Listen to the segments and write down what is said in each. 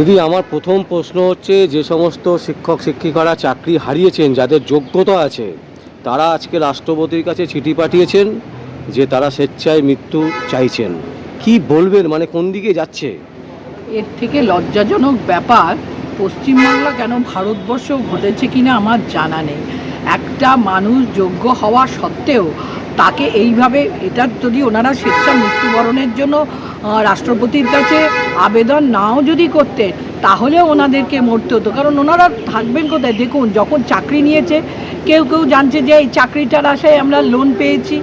দিদি, আমার প্রথম প্রশ্ন হচ্ছে, যে সমস্ত শিক্ষক শিক্ষিকারা চাকরি হারিয়েছেন, যাদের যোগ্যতা আছে, তারা আজকে রাষ্ট্রপতির কাছে চিঠি পাঠিয়েছেন যে তারা স্বেচ্ছায় মৃত্যু চাইছেন। কি বলবেন? মানে কোন দিকে যাচ্ছে? এর থেকে লজ্জাজনক ব্যাপার পশ্চিমবাংলা কেন ভারতবর্ষ ঘটেছে কিনা আমার জানা নেই। একটা মানুষ যোগ্য হওয়া সত্ত্বেও তাকে এইভাবে এটার যদি ওনারা স্বেচ্ছা মৃত্যুবরণের জন্য রাষ্ট্রপতির কাছে আবেদন নাও যদি করতে তাহলে ওনাদেরকে মরতে হতো। কারণ ওনারা থাকবেন কোথায়? দেখুন, যখন চাকরি নিয়েছে কেউ কেউ জানছে যে এই চাকরিটার আশায় আমরা লোন পেয়েছি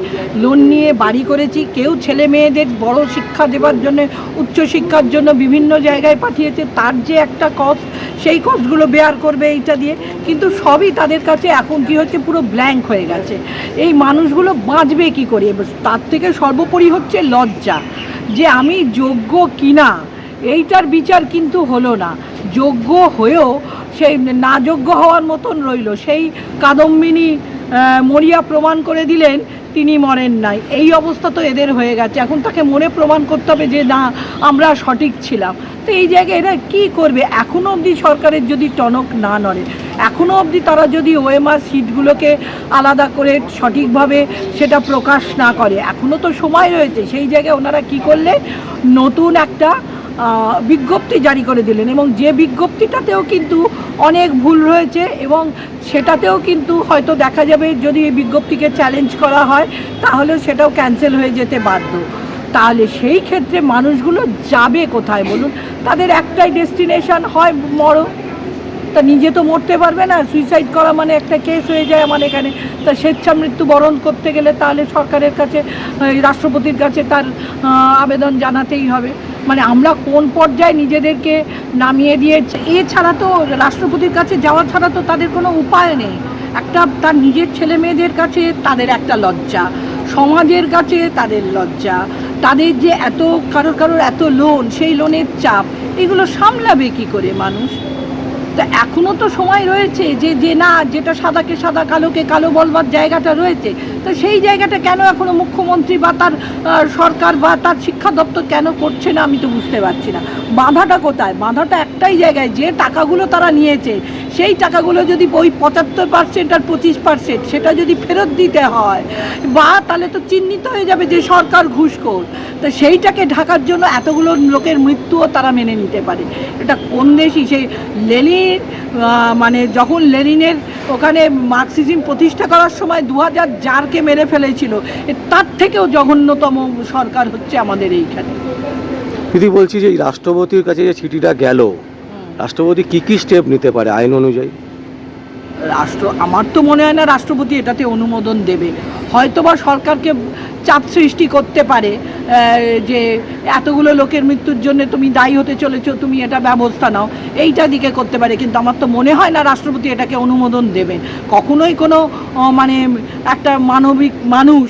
লোন নিয়ে বাড়ি করেছি, কেউ ছেলে মেয়েদের বড় শিক্ষা দেওয়ার জন্য উচ্চশিক্ষার জন্য বিভিন্ন জায়গায় পাঠিয়েছে, তার যে একটা কস্ট সেই কস্টগুলো বেয়ার করবে এইটা দিয়ে, কিন্তু সবই তাদের কাছে এখন কি হচ্ছে, পুরো ব্ল্যাঙ্ক হয়ে গেছে। এই মানুষগুলো বাঁচবে কি করে? তার থেকে সর্বোপরি হচ্ছে লজ্জা, যে আমি যোগ্য কিনা, এইটার বিচার কিন্তু হলো না। যোগ্য হয়েও সেই না যোগ্য হওয়ার মতন রইল। সেই কাদম্বিনী মরিয়া প্রমাণ করে দিলেন, তিনি মরেন নাই। এই অবস্থা তো এদের হয়ে গেছে। এখন তাকে মনে প্রমাণ করতে হবে যে, না, আমরা সঠিক ছিলাম। তো এই জায়গায় এরা কী করবে? এখনও অবধি সরকারের যদি টনক না নড়ে এখনও অবধি তারা যদি ওএমআর সিটগুলোকে আলাদা করে সঠিকভাবে সেটা প্রকাশ না করে এখনও তো সময় রয়েছে। সেই জায়গায় ওনারা কি করলে? নতুন একটা বিজ্ঞপ্তি জারি করে দিলেন এবং যে বিজ্ঞপ্তিটাতেও কিন্তু অনেক ভুল রয়েছে এবং সেটাতেও কিন্তু হয়তো দেখা যাবে যদি এই বিজ্ঞপ্তিকে চ্যালেঞ্জ করা হয়, তাহলে সেটাও ক্যান্সেল হয়ে যেতে বাধ্য। তাহলে সেই ক্ষেত্রে মানুষগুলো যাবে কোথায় বলুন? তাদের একটাই ডেস্টিনেশন হয় মরো তা নিজে তো মরতে পারবে না সুইসাইড করা মানে একটা কেস হয়ে যায় আমার এখানে। তা স্বেচ্ছা মৃত্যু বরণ করতে গেলে তাহলে সরকারের কাছে রাষ্ট্রপতির কাছে তার আবেদন জানাতেই হবে। মানে আমরা কোন পর্যায়ে নিজেদেরকে নামিয়ে দিয়ে এছাড়া তো রাষ্ট্রপতির কাছে যাওয়া ছাড়া তো তাদের কোনো উপায় নেই। একটা তার নিজের ছেলে মেয়েদের কাছে তাদের একটা লজ্জা, সমাজের কাছে তাদের লজ্জা। তাদের যে এত, কারোর কারোর এত লোন সেই লোনের চাপ, এগুলো সামলাবে কি করে মানুষ? তা এখনও তো সময় রয়েছে যে যে না, যেটা সাদাকে সাদা, কালোকে কালো বলবার জায়গাটা রয়েছে। তো সেই জায়গাটা কেন এখনও মুখ্যমন্ত্রী বা তার সরকার বা তার শিক্ষা দপ্তর কেন করছে না আমি তো বুঝতে পারছি না। বাধাটা কোথায়? বাধাটা একটাই জায়গায় যে টাকাগুলো তারা নিয়েছে সেই টাকাগুলো যদি ওই পঁচাত্তর পার্সেন্ট আর পঁচিশ পার্সেন্ট সেটা যদি ফেরত দিতে হয়, বা তাহলে তো চিহ্নিত হয়ে যাবে যে সরকার ঘুষখোর। তো সেইটাকে ঢাকার জন্য এতগুলো লোকের মৃত্যুও তারা মেনে নিতে পারে। এটা কোন দেশই? সেই লেনিন মানে যখন লেনিনের ওখানে মার্কসিজম প্রতিষ্ঠা করার সময় দু হাজার জারকে মেরে ফেলেছিল তার থেকেও জঘন্যতম সরকার হচ্ছে আমাদের এইখানে। দিদি বলছি যে এই রাষ্ট্রপতির কাছে যে চিঠিটা গেল রাষ্ট্রপতি কি কি স্টেপ নিতে পারে আইন অনুযায়ী? রাষ্ট্র, আমার তো মনে হয় না রাষ্ট্রপতি এটাতে অনুমোদন দেবে। হয়তোবা সরকারকে চাপ সৃষ্টি করতে পারে যে এতগুলো লোকের মৃত্যুর জন্য তুমি দায়ী হতে চলেছো, তুমি এটা ব্যবস্থা নাও, এইটা দিকে করতে পারে, কিন্তু আমার তো মনে হয় না রাষ্ট্রপতি এটাকে অনুমোদন দেবেন কখনোই কোনো মানে একটা মানবিক মানুষ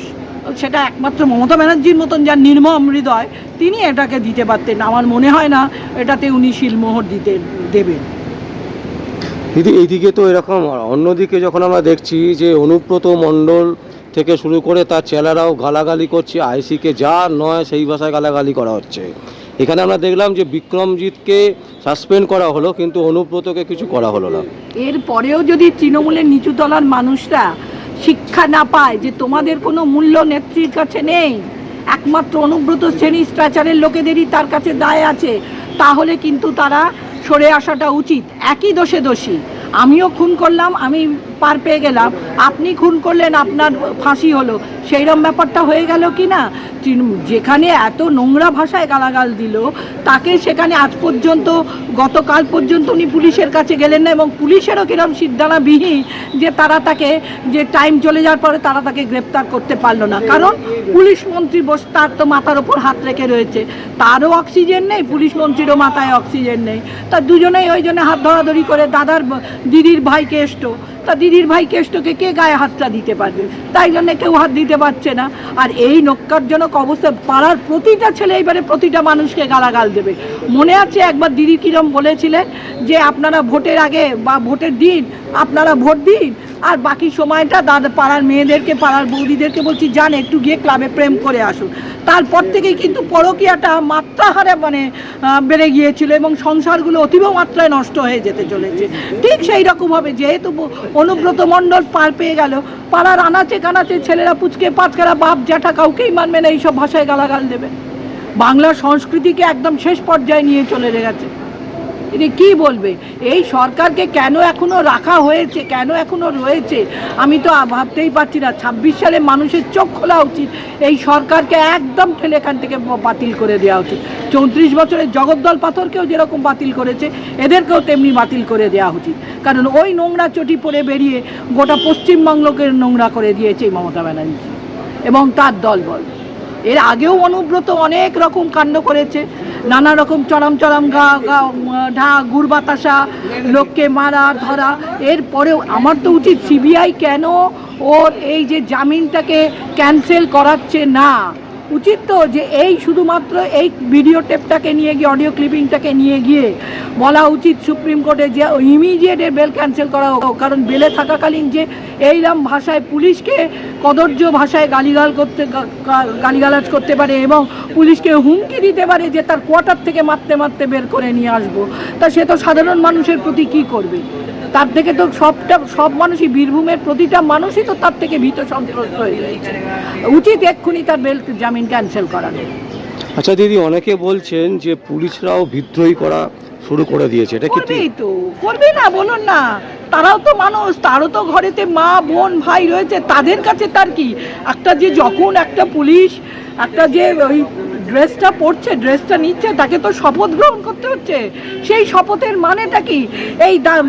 সেটা একমাত্র মমতা ব্যানার্জির মতন যার নির্মম হৃদয় তিনি এটাকে দিতে পারতেন আমার মনে হয় না এটাতে উনি শিলমোহর দিতে দেবেন। দিদি এইদিকে তো এরকম অন্যদিকে যখন আমরা দেখছি যে অনুব্রত মণ্ডল থেকে শুরু করে তার চেলারাও গালাগালি করছে আইসিকে যা নয় সেই ভাষায় গালাগালি করা হচ্ছে। এখানে আমরা দেখলাম যে বিক্রমজিৎকে সাসপেন্ড করা হলো কিন্তু অনুব্রতকে কিছু করা হলো না। এরপরেও যদি তৃণমূলের নিচুতলার মানুষরা শিক্ষা না পায় যে তোমাদের কোনো মূল্য নেত্রীর কাছে নেই। একমাত্র অনুব্রত শ্রেণি স্ট্রাচারের লোকেদেরই তার কাছে দায় আছে। তাহলে কিন্তু তারা সরে আসাটা উচিত। একই দোষে দোষী। আমিও খুন করলাম, আমি পার পেয়ে গেলাম। আপনি খুন করলেন, আপনার ফাঁসি হলো। সেইরকম ব্যাপারটা হয়ে গেল কি না? যেখানে এত নোংরা ভাষায় গালাগাল দিল, তাকে সেখানে আজ পর্যন্ত, গতকাল পর্যন্ত উনি পুলিশের কাছে গেলেন না এবং পুলিশেরও কিরম সিদ্ধানাবিহীন যে তারা তাকে, যে টাইম চলে যাওয়ার পরে তারা তাকে গ্রেপ্তার করতে পারল না। কারণ পুলিশ মন্ত্রী বস তার তো মাথার ওপর হাত রেখে রয়েছে। তারও অক্সিজেন নেই, পুলিশ মন্ত্রীরও মাথায় অক্সিজেন নেই। তা দুজনেই ওই জন্য হাত ধরাধরি করে, দাদার দিদির ভাইকে কেষ্ট তা দিদির ভাই কেষ্টকে কে গায়ে হাতটা দিতে পারবে? তাই জন্য কেউ হাত দিতে পারছে না। আর এই নক্কারজনক অবস্থা পাড়ার প্রতিটা ছেলে এবারে প্রতিটা মানুষকে গালাগাল দেবে। মনে আছে একবার দিদি কিরম বলেছিলেন যে আপনারা ভোটের আগে বা ভোটের দিন আপনারা ভোট দিন। আর বাকি সময়টা দাদা পাড়ার মেয়েদেরকে, পাড়ার বৌদিদেরকে বলছি, যান একটু গিয়ে ক্লাবে প্রেম করে আসুন। তারপর থেকেই কিন্তু পরকীয়াটা মাত্রা হারে মানে বেড়ে গিয়েছিল এবং সংসারগুলো অতীব মাত্রায় নষ্ট হয়ে যেতে চলেছে। ঠিক সেই রকমভাবে যেহেতু অনুব্রত মণ্ডল পার পেয়ে গেল, পাড়ার আনাচে কানাচে ছেলেরা পুচকে পাঁচকারা বাপ জ্যাঠা কাউকেই মানবে না, এইসব ভাষায় গালাগাল দেবে। বাংলা সংস্কৃতিকে একদম শেষ পর্যায়ে নিয়ে চলে গেছে। এটি কী বলবে? এই সরকারকে কেন এখনও রাখা হয়েছে? কেন এখনও রয়েছে? আমি তো ভাবতেই পারছি না। ছাব্বিশ সালে মানুষের চোখ খোলা উচিত। এই সরকারকে একদম ঠেলে এখান থেকে বাতিল করে দেওয়া উচিত। চৌত্রিশ বছরের জগদ্দল পাথরকেও যেরকম বাতিল করেছে, এদেরকেও তেমনি বাতিল করে দেওয়া উচিত। কারণ ওই নোংরা চটি পরে বেরিয়ে গোটা পশ্চিমবঙ্গকে নোংরা করে দিয়েছে মমতা ব্যানার্জি এবং তার দল দলবল। এর আগেও অনুব্রত অনেক রকম কাণ্ড করেছে। নানা রকম চরম চরম গা গা ঢা, গুড় বাতাসা, লোককে মারা, ধরা। এরপরেও আমার তো উচিত সিবিআই কেন ওর এই যে জামিনটাকে ক্যান্সেল করাচ্ছে না? উচিত তো যে এই শুধুমাত্র এই ভিডিও টেপটাকে নিয়ে গিয়ে অডিও ক্লিপিংটাকে নিয়ে গিয়ে বলা উচিত সুপ্রিম কোর্টে যে ইমিডিয়েট বেল ক্যান্সেল করা হোক। কারণ বেলে থাকাকালীন যে এইরকম ভাষায় পুলিশকে কদর্য ভাষায় গালিগাল করতে গালিগালাজ করতে পারে এবং পুলিশকে হুমকি দিতে পারে যে তার কোয়ার্টার থেকে মারতে মারতে বের করে নিয়ে আসব। তা সে তো সাধারণ মানুষের প্রতি কি করবে? তার থেকে তো সবটা, সব মানুষই বীরভূমের প্রতিটা মানুষই তো তার থেকে ভীত সন্ত্রস্ত হয়ে রয়েছে। উচিত এক্ষুনি তার বেল জামিন ক্যান্সেল করানো আচ্ছা দিদি অনেকে বলছেন যে পুলিশরাও বিদ্রোহী করা শুরু করে দিয়েছে। এটা কি? করবেই তো করবে না বলুন না। তারাও তো মানুষ তারও তো ঘরেতে মা বোন ভাই রয়েছে তাদের কাছে তার কি? একটা যে যখন একটা পুলিশ একটা যে ওই ড্রেসটা পরছে ড্রেসটা নিচ্ছে তাকে তো শপথ গ্রহণ করতে হচ্ছে। সেই শপথের মানেটা কি? এই দা-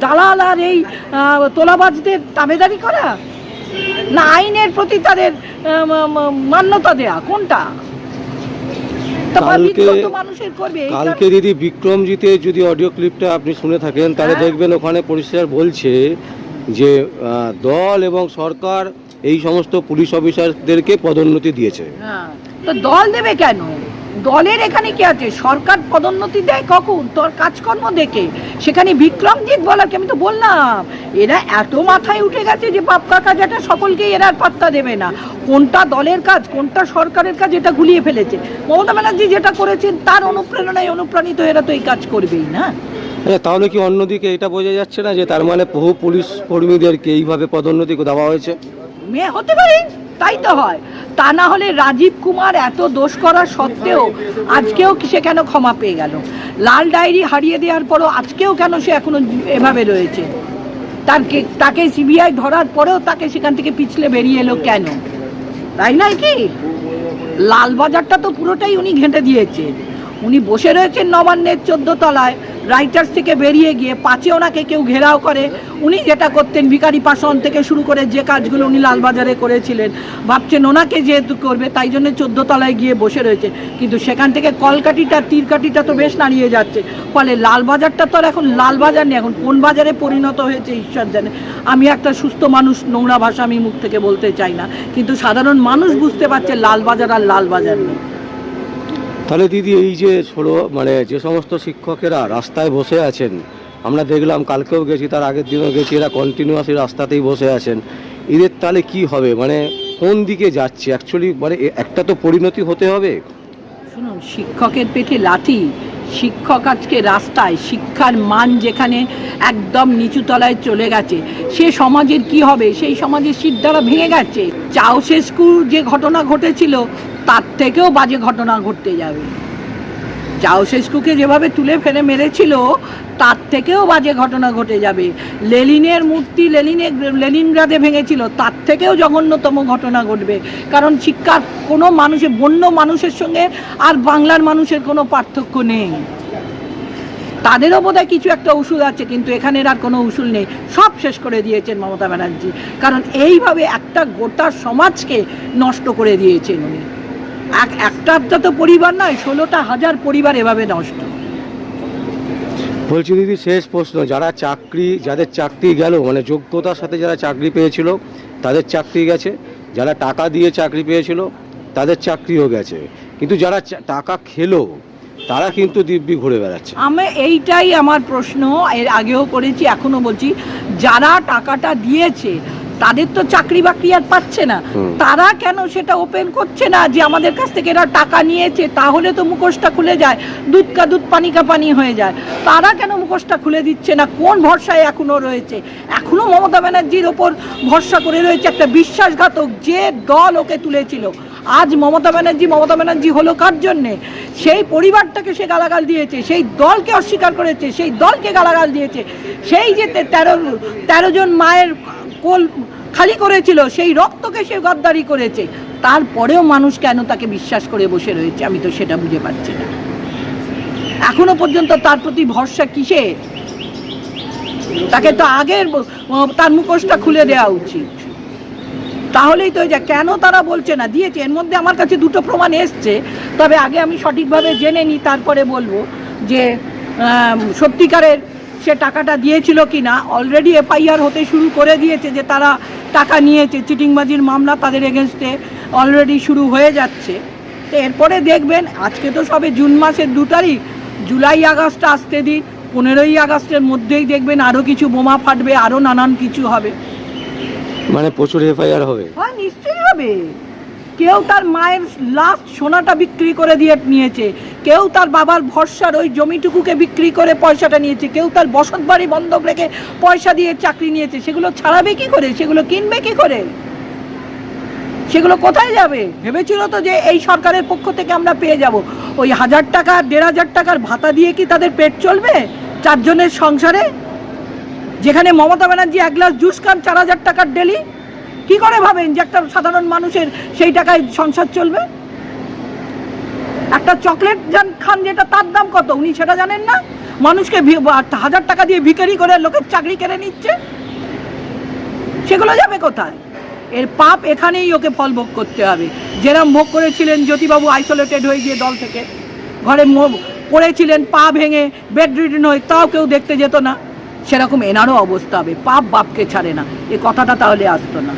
দালাল আর এই আহ, তোলাবাজদের তাবেদারি করা? না আইনের প্রতি তাদের মান্যতা দেয়া কোনটা? কালকে- দিদি বিক্রমজিতে যদি অডিও ক্লিপটা আপনি শুনে থাকেন তাহলে হ্যাঁ। দেখবেন ওখানে পরিষ্কার বলছে যে দল এবং সরকার এই সমস্ত পুলিশ অফিসারদেরকে পদোন্নতি দিয়েছে। হ্যাঁ। তো দল দেবে কেন? দলের এখানে কি আছে? সরকার পদোন্নতি দেয় কখন? তোর কাজকর্ম দেখে। সেখানে বিক্রমজিৎ বলার কি আমি তো বললাম এরা এত মাথায় উঠে গেছে যে বাপ কাকা যেটা সকলকে এরা আর পাত্তা দেবে না। কোনটা দলের কাজ কোনটা সরকারের কাজ এটা গুলিয়ে ফেলেছে। মমতা ব্যানার্জি যেটা করেছেন তার অনুপ্রেরণায় অনুপ্রাণিত এরা তো এই কাজ করবেই না? হ্যাঁ তাহলে কি অন্যদিকে এটা বোঝা যাচ্ছে না যে তার মানে বহু পুলিশ কর্মীদেরকে এইভাবে পদোন্নতি দেওয়া হয়েছে? মেয়ে হতে পারে। তাই তো হয়। তা না হলে রাজীব কুমার এত দোষ করা সত্ত্বেও আজকেও সে কেন ক্ষমা পেয়ে গেল? লাল ডায়েরি হারিয়ে দেওয়ার পরও আজকেও কেন সে এখনও এভাবে রয়েছে? তাকে তাকে সিবিআই ধরার পরেও তাকে সেখান থেকে পিছলে বেরিয়ে এলো কেন? তাই নয় কি? লাল বাজারটা তো পুরোটাই উনি ঘেঁটে দিয়েছেন উনি বসে রয়েছেন নবান্নের চোদ্দ তলায়। রাইটার্স থেকে বেরিয়ে গিয়ে পাঁচে ওনাকে কেউ ঘেরাও করে। উনি যেটা করতেন ভিকারি পাশন থেকে শুরু করে যে কাজগুলো উনি লালবাজারে করেছিলেন, ভাবছেন ওনাকে যেহেতু করবে, তাই জন্য চোদ্দ তলায় গিয়ে বসে রয়েছে। কিন্তু সেখান থেকে কলকাঠিটা, তীরকাঠিটা তো বেশ নাড়িয়ে যাচ্ছে। ফলে লালবাজারটা তো আর এখন লালবাজার নেই, এখন কোন বাজারে পরিণত হয়েছে, ঈশ্বর জানে। আমি একটা সুস্থ মানুষ, নোংরা ভাষা আমি মুখ থেকে বলতে চাই না। কিন্তু সাধারণ মানুষ বুঝতে পারছে লালবাজার আর লালবাজার নেই। তাহলে দিদি, এই যে ষোলো মানে যে সমস্ত শিক্ষকেরা রাস্তায় বসে আছেন, আমরা দেখলাম কালকেও গেছি, তার আগের দিনও গেছি, এরা কন্টিনিউয়াস রাস্তাতেই বসে আছেন। এদের তাহলে কি হবে? মানে কোন দিকে যাচ্ছে? অ্যাকচুয়ালি মানে একটা তো পরিণতি হতে হবে। শুনুন, শিক্ষকের পেটে লাথি শিক্ষক আজকে রাস্তায়, শিক্ষার মান যেখানে একদম নিচু তলায় চলে গেছে, সে সমাজের কি হবে? সেই সমাজের সিদ্ধারা ভেঙে গেছে। চাউসেস্কু যে ঘটনা ঘটেছিল, তার থেকেও বাজে ঘটনা ঘটতে যাবে। চাউসেস্কুকে যেভাবে তুলে ফেলে মেরেছিল, তার থেকেও বাজে ঘটনা ঘটে যাবে। লেলিনের মূর্তি লেলিনে লেনিনগ্রাদে ভেঙেছিল, তার থেকেও জঘন্যতম ঘটনা ঘটবে। কারণ শিক্ষার কোনো মানুষের বন্য মানুষের সঙ্গে আর বাংলার মানুষের কোনো পার্থক্য নেই। তাদেরও বোধহয় কিছু একটা ওষুধ আছে, কিন্তু এখানের আর কোনো ওষুধ নেই। সব শেষ করে দিয়েছেন মমতা ব্যানার্জি। কারণ এইভাবে একটা গোটা সমাজকে নষ্ট করে দিয়েছেন উনি। এক একটা আধটা তো পরিবার নয় ষোলোটা হাজার পরিবার এভাবে নষ্ট। বলছি দিদি শেষ প্রশ্ন যারা চাকরি যাদের চাকরি গেল মানে যোগ্যতার সাথে যারা চাকরি পেয়েছিল তাদের চাকরি গেছে। যারা টাকা দিয়ে চাকরি পেয়েছিল তাদের চাকরিও গেছে। কিন্তু যারা টাকা খেলো তারা কিন্তু দিব্যি ঘুরে বেড়াচ্ছে। আমি এইটাই আমার প্রশ্ন এর আগেও করেছি এখনও বলছি যারা টাকাটা দিয়েছে তাদের তো চাকরি বাকরি আর পাচ্ছে না। তারা কেন সেটা ওপেন করছে না যে আমাদের কাছ থেকে এরা টাকা নিয়েছে? তাহলে তো মুখোশটা খুলে যায় দুধ কা দুধ পানি কা পানি হয়ে যায়। তারা কেন মুখোশটা খুলে দিচ্ছে না? কোন ভরসায় এখনও রয়েছে? এখনও মমতা ব্যানার্জির ওপর ভরসা করে রয়েছে একটা বিশ্বাসঘাতক যে দল ওকে তুলেছিল। আজ মমতা ব্যানার্জি মমতা ব্যানার্জি হলো কার জন্যে? সেই পরিবারটাকে সে গালাগাল দিয়েছে সেই দলকে অস্বীকার করেছে সেই দলকে গালাগাল দিয়েছে। সেই যে তেরো তেরো জন মায়ের কোল খালি করেছিল, সেই রক্তকে সে গদ্দারি করেছে। তারপরেও মানুষ কেন তাকে বিশ্বাস করে বসে রয়েছে? আমি তো সেটা বুঝে পাচ্ছি না। এখনও পর্যন্ত তার প্রতি ভরসা কিসে? তাকে তো আগের তার মুখোশটা খুলে দেওয়া উচিত। তাহলেই তো যে কেন তারা বলছে না? দিয়েছে। এর মধ্যে আমার কাছে দুটো প্রমাণ এসছে। তবে আগে আমি সঠিকভাবে জেনে নিই, তারপরে বলব যে সত্যিকারের সে টাকাটা দিয়েছিল কি না অলরেডি এফআইআর হতে শুরু করে দিয়েছে যে তারা টাকা নিয়েছে চিটিংবাজির মামলা তাদের এগেনস্টে অলরেডি শুরু হয়ে যাচ্ছে। তো এরপরে দেখবেন আজকে তো সবে জুন মাসের দু তারিখ জুলাই আগস্ট আসতে দিন পনেরোই আগস্টের মধ্যেই দেখবেন আরও কিছু বোমা ফাটবে আরও নানান কিছু হবে। মানে প্রচুর এফআইআর হবে। হ্যাঁ নিশ্চয়ই হবে। কেউ তার মায়ের লাস্ট সোনাটা বিক্রি করে দিয়ে নিয়েছে। কেউ তার বাবার ভরসার ওই জমিটুকুকে বিক্রি করে পয়সাটা নিয়েছে। কেউ তার বসত বাড়ি বন্ধক রেখে পয়সা দিয়ে চাকরি নিয়েছে। সেগুলো ছাড়াবে কি করে? সেগুলো কিনবে কি করে? সেগুলো কোথায় যাবে? ভেবেছিল তো যে এই সরকারের পক্ষ থেকে আমরা পেয়ে যাব। ওই হাজার টাকা, দেড় হাজার টাকার ভাতা দিয়ে কি তাদের পেট চলবে? চারজনের সংসারে? যেখানে মমতা ব্যানার্জি এক গ্লাস জুস খান, চার হাজার টাকার ডেলি? কি করে ভাবেন যে একটা সাধারণ মানুষের সেই টাকায় সংসার চলবে? একটা চকলেট যান খান যেটা তার দাম কত? উনি সেটা জানেন না? মানুষকে হাজার টাকা দিয়ে ভিখারি করে লোকের চাকরি কেড়ে নিচ্ছে? সেগুলো যাবে কোথায়? এর পাপ এখানেই ওকে ফল ভোগ করতে হবে। যেরম ভোগ করেছিলেন জ্যোতিবাবু আইসোলেটেড হয়ে গিয়ে দল থেকে। ঘরে পড়েছিলেন, পা ভেঙে বেড রিডেন হয়ে, তাও কেউ দেখতে যেত না। সেরকম এনারও অবস্থা হবে। পাপ বাপকে ছাড়ে না। এ কথাটা তাহলে আসতো না।